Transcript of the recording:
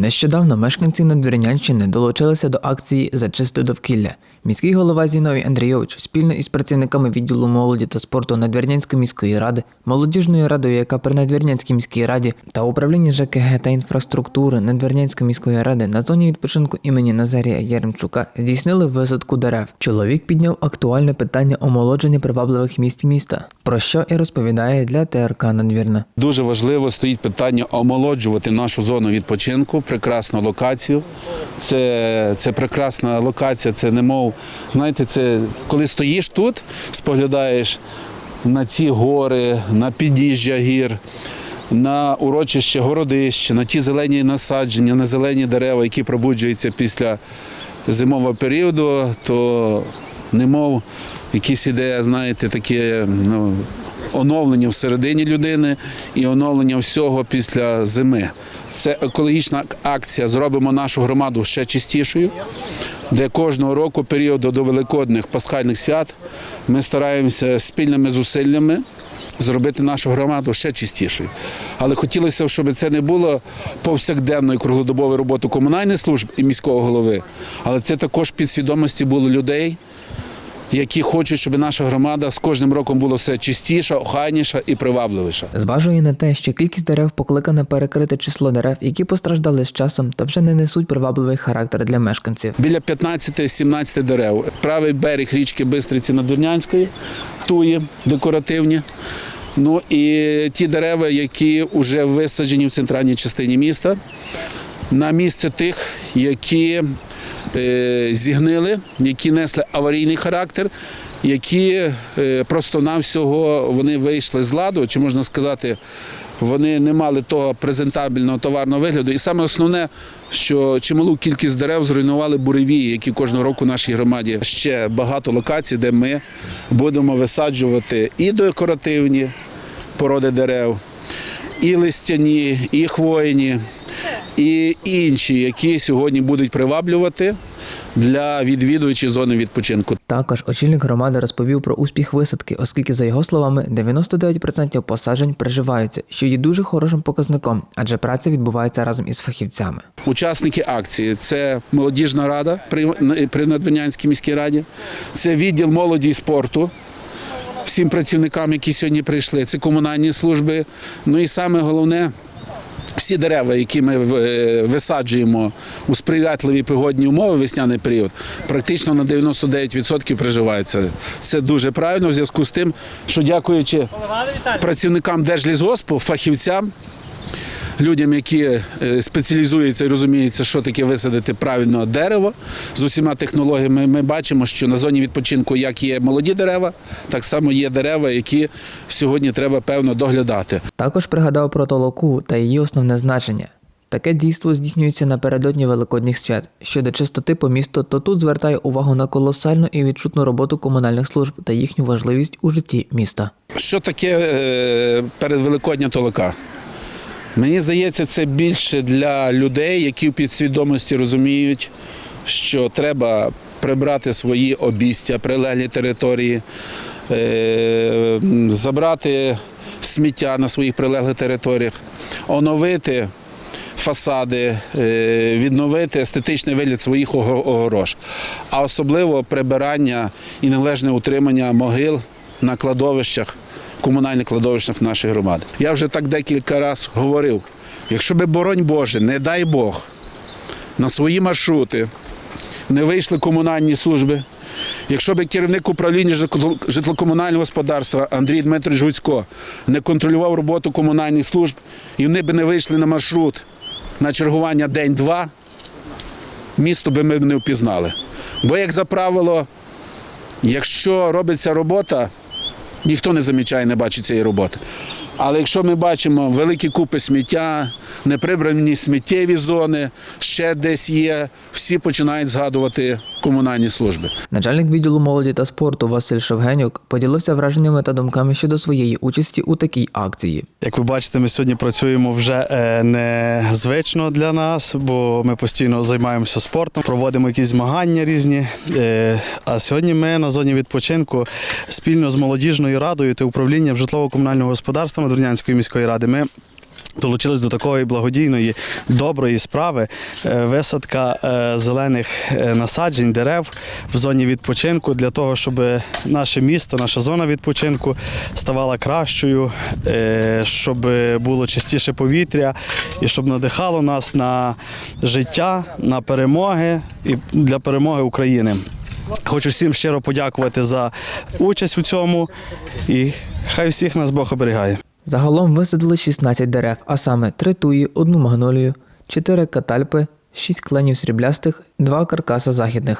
Нещодавно мешканці Надвірнянщини долучилися до акції за чисте довкілля. Міський голова Зіновій Андрійович спільно із працівниками відділу молоді та спорту Надвірнянської міської ради, молодіжною радою, яка при Надвірнянській міській раді та управлінні ЖКГ та інфраструктури Надвірнянської міської ради на зоні відпочинку імені Назарія Єремчука здійснили висадку дерев. Чоловік підняв актуальне питання омолодження привабливих місць міста, про що і розповідає для ТРК Надвірна. Дуже важливо стоїть питання омолоджувати нашу зону відпочинку, прекрасну локацію. Це, це прекрасна локація, це немов, знаєте, це коли стоїш тут, споглядаєш на ці гори, на підніжжя гір, на урочище городище, на ті зелені насадження, на зелені дерева, які пробуджуються після зимового періоду, то немов якісь ідея, знаєте, таке ну, оновлення всередині людини і оновлення всього після зими. Це екологічна акція. Зробимо нашу громаду ще чистішою, де кожного року періоду до великодних пасхальних свят ми стараємося спільними зусиллями зробити нашу громаду ще чистішою. Але хотілося, б, щоб це не було повсякденної круглодобової роботи комунальних служб і міського голови, але це також підсвідомості було людей, які хочуть, щоб наша громада з кожним роком була все чистіша, охайніша і привабливіша. Зважує на те, що кількість дерев покликана перекрити число дерев, які постраждали з часом та вже не несуть привабливий характер для мешканців. Біля 15-17 дерев. Правий берег річки Бистриці Надвірнянської, туї декоративні. Ну і ті дерева, які вже висаджені в центральній частині міста, на місце тих, які зігнили, які несли аварійний характер, які е, просто-навсього вони вийшли з ладу, чи можна сказати, вони не мали того презентабельного товарного вигляду. І саме основне, що чималу кількість дерев зруйнували буревії, які кожного року в нашій громаді. Ще багато локацій, де ми будемо висаджувати і декоративні породи дерев, і листяні, і хвойні, і інші, які сьогодні будуть приваблювати для відвідувачів зони відпочинку. Також очільник громади розповів про успіх висадки, оскільки, за його словами, 99% посаджень приживаються, що є дуже хорошим показником, адже праця відбувається разом із фахівцями. Учасники акції це молодіжна рада при, Надвірнянській міській раді, це відділ молоді і спорту. Всім працівникам, які сьогодні прийшли, це комунальні служби. Ну і саме головне, всі дерева, які ми е, висаджуємо у сприятливі погодні умови, весняний період, практично на 99% приживаються. Це дуже правильно в зв'язку з тим, що дякуючи працівникам Держлісгоспу, фахівцям, людям, які е, спеціалізуються і розуміються, що таке висадити правильно дерево з усіма технологіями. Ми бачимо, що на зоні відпочинку як є молоді дерева, так само є дерева, які сьогодні треба певно доглядати. Також пригадав про толоку та її основне значення. Таке дійство здійснюється напередодні великодніх свят. Щодо чистоти по місту, то тут звертає увагу на колосальну і відчутну роботу комунальних служб та їхню важливість у житті міста. Що таке е, передвеликодня толока? Мені здається, це більше для людей, які в підсвідомості розуміють, що треба прибрати свої обістя, прилеглі території, е, забрати сміття на своїх прилеглих територіях, оновити фасади, е, відновити естетичний вигляд своїх ого- огорож, а особливо прибирання і належне утримання могил на кладовищах, комунальних кладовищах нашої громади. Я вже так декілька разів говорив: якщо би, боронь Боже, не дай Бог, на свої маршрути не вийшли комунальні служби. Якщо б керівник управління житло- житлокомунального господарства Андрій Дмитрович Гуцько не контролював роботу комунальних служб і вони б не вийшли на маршрут на чергування день-два, місто би ми не впізнали. Бо, як за правило, якщо робиться робота, ніхто не замічає, не бачить цієї роботи. Але якщо ми бачимо великі купи сміття, неприбрані сміттєві зони, ще десь є, всі починають згадувати комунальні служби. Начальник відділу молоді та спорту Василь Шевгенюк поділився враженнями та думками щодо своєї участі у такій акції. Як ви бачите, ми сьогодні працюємо вже е, незвично для нас, бо ми постійно займаємося спортом, проводимо якісь змагання різні. Е, А сьогодні ми на зоні відпочинку спільно з молодіжною радою та управлінням житлово-комунального господарства Надвірнянської міської ради. Ми Долучились до такої благодійної доброї справи е, висадка е, зелених е, насаджень, дерев в зоні відпочинку для того, щоб наше місто, наша зона відпочинку ставала кращою, щоб було чистіше повітря і щоб надихало нас на життя, на перемоги і для перемоги України. Хочу всім щиро подякувати за участь у цьому і хай всіх нас Бог оберігає. Загалом висадили 16 дерев, а саме 3 туї, одну магнолію, 4 катальпи, 6 кленів сріблястих, 2 каркаса західних.